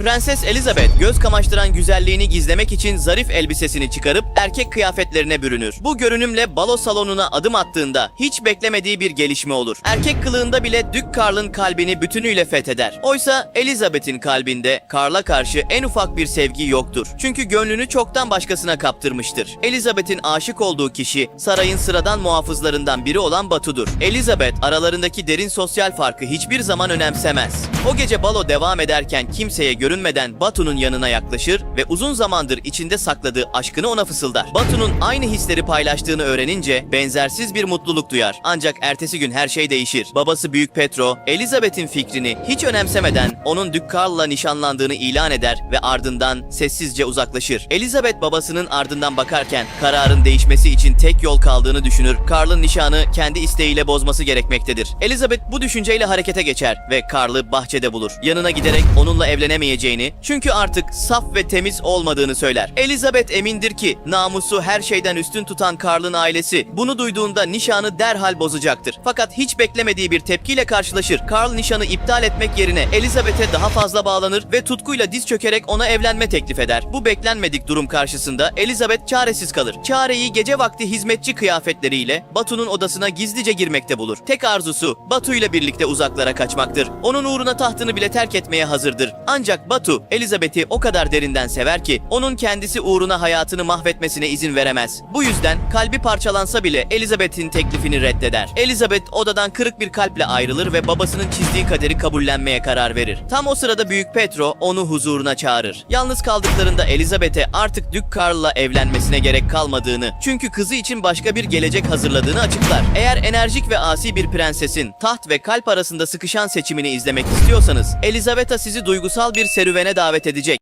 Prenses Elizabeth göz kamaştıran güzelliğini gizlemek için zarif elbisesini çıkarıp erkek kıyafetlerine bürünür. Bu görünümle balo salonuna adım attığında hiç beklemediği bir gelişme olur. Erkek kılığında bile Dük Karl'ın kalbini bütünüyle fetheder. Oysa Elizabeth'in kalbinde Karl'a karşı en ufak bir sevgi yoktur. Çünkü gönlünü çoktan başkasına kaptırmıştır. Elizabeth'in aşık olduğu kişi sarayın sıradan muhafızlarından biri olan Batu'dur. Elizabeth aralarındaki derin sosyal farkı hiçbir zaman önemsemez. O gece balo devam ederken kimseye görünmeden Batu'nun yanına yaklaşır ve uzun zamandır içinde sakladığı aşkını ona fısıldar. Batu'nun aynı hisleri paylaştığını öğrenince benzersiz bir mutluluk duyar. Ancak ertesi gün her şey değişir. Babası Büyük Petro, Elizabeth'in fikrini hiç önemsemeden onun Dük Karl'la nişanlandığını ilan eder ve ardından sessizce uzaklaşır. Elizabeth babasının ardından bakarken kararın değişmesi için tek yol kaldığını düşünür. Karl'ın nişanı kendi isteğiyle bozması gerekmektedir. Elizabeth bu düşünceyle harekete geçer ve Karl'ı bahçede bulur. Yanına giderek onunla evlenemeyeceğini, çünkü artık saf ve temiz olmadığını söyler. Elizabeth emindir ki namusu her şeyden üstün tutan Karl'ın ailesi bunu duyduğunda nişanı derhal bozacaktır. Fakat hiç beklemediği bir tepkiyle karşılaşır. Karl nişanı iptal etmek yerine Elizabeth'e daha fazla bağlanır ve tutkuyla diz çökerek ona evlenme teklif eder. Bu beklenmedik durum karşısında Elizabeth çaresiz kalır. Çareyi gece vakti hizmetçi kıyafetleriyle Batu'nun odasına gizlice girmekte bulur. Tek arzusu Batu ile birlikte uzaklara kaçmaktır. Onun uğruna tahtını bile terk etmeye hazırdır. Ancak Batu Elizabeth'i o kadar derinden sever ki onun kendisi uğruna hayatını mahvetmesine izin veremez. Bu yüzden kalbi parçalansa bile Elizabeth'in teklifini reddeder. Elizabeth odadan kırık bir kalple ayrılır ve babasının çizdiği kaderi kabullenmeye karar verir. Tam o sırada Büyük Petro onu huzuruna çağırır. Yalnız kaldıklarında Elizabeth'e artık Dük Karl'la evlenmesine gerek kalmadığını, çünkü kızı için başka bir gelecek hazırladığını açıklar. Eğer enerjik ve asi bir prensesin taht ve kalp arasında sıkışan seçimini izlemek istiyorsanız, Elizabeth sizi duygusal bir serüvene davet edecek.